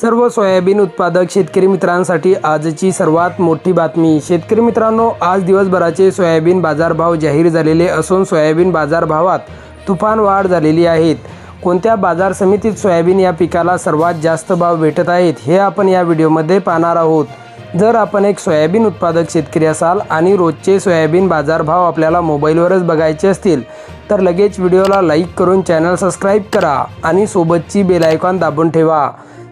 सर्व सोयाबीन उत्पादक शेतकरी मित्रांसाठी आजची सर्वात मोठी बातमी. शेतकरी मित्रांनो आज दिवसभराचे सोयाबीन बाजारभाव जाहीर झालेले असून सोयाबीन बाजारभावात तुफान वाढ झालेली आहेत कोणत्या बाजार समितीत सोयाबीन या पिकाला सर्वात जास्त भाव भेटत आहेत हे आपण या व्हिडिओमध्ये पाहणार आहोत. जर आपण एक सोयाबीन उत्पादक शेतकरी असाल आणि रोजचे सोयाबीन बाजारभाव आपल्याला मोबाईलवरच बघायचे असतील तर लगेच व्हिडिओला लाईक करून चॅनल सबस्क्राईब करा आणि सोबतची बेल आयकॉन दाबून ठेवा.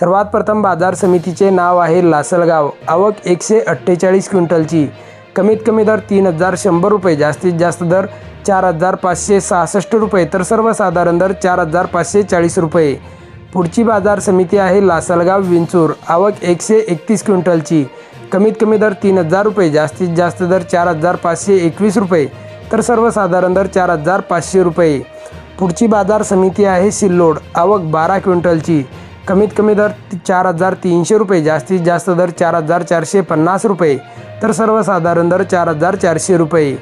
सर्वात प्रथम बाजार समितीचे नाव आहे लासलगाव. आवक एकशे अठ्ठेचाळीस क्विंटलची. कमीत कमी दर तीन हजार शंभर रुपये जास्तीत जास्त दर चार हजार पाचशे सहासष्ट रुपये तर सर्वसाधारण दर चार हजार पाचशे चाळीस रुपये. पुढची बाजार समिती आहे लासलगाव विंचूर. आवक एकशे एकतीस क्विंटलची. कमीत कमी दर तीन हजार रुपये जास्तीत जास्त दर चार हजार पाचशे एकवीस रुपये तर सर्वसाधारण दर चार हजार पाचशे रुपये. पुढची बाजार समिती आहे सिल्लोड. आवक बारा क्विंटलची. कमीत कमी दर चार हजार तीनशे रुपये जास्तीत जास्त दर चार हजार चारशे पन्नास रुपये तर सर्वसाधारण दर चार हजार चारशे रुपये.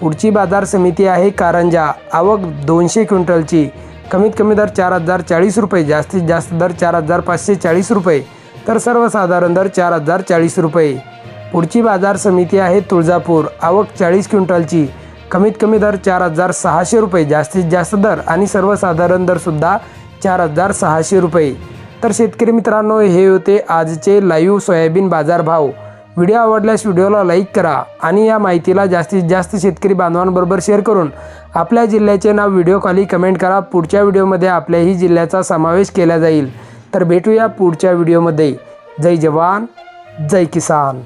पुढची बाजार समिती आहे कारंजा आवक दोनशे क्विंटलची. कमीत कमी दर चार हजार चाळीस रुपये जास्तीत जास्त दर चार हजार पाचशे चाळीस रुपये तर सर्वसाधारण दर चार हजार चाळीस रुपये. पुढची बाजार समिती आहे तुळजापूर आवक चाळीस क्विंटलची. कमीत कमी दर चार हजार सहाशे रुपये जास्तीत जास्त दर आणि सर्वसाधारण दरसुद्धा चार हजार सहाशे रुपये. तर शेतकरी मित्रांनो हे होते आजचे लाईव्ह सोयाबीन बाजारभाव व्हिडिओ आवडल्यास व्हिडिओला लाईक करा आणि या माहितीला जास्तीत जास्त शेतकरी बांधवांबरोबर शेअर करून आपल्या जिल्ह्याचे नाव व्हिडिओ खाली कमेंट करा. पुढच्या व्हिडिओमध्ये आपल्याही जिल्ह्याचा समावेश केला जाईल. तर भेटूया पुढच्या व्हिडिओमध्ये. जय जवान जय किसान.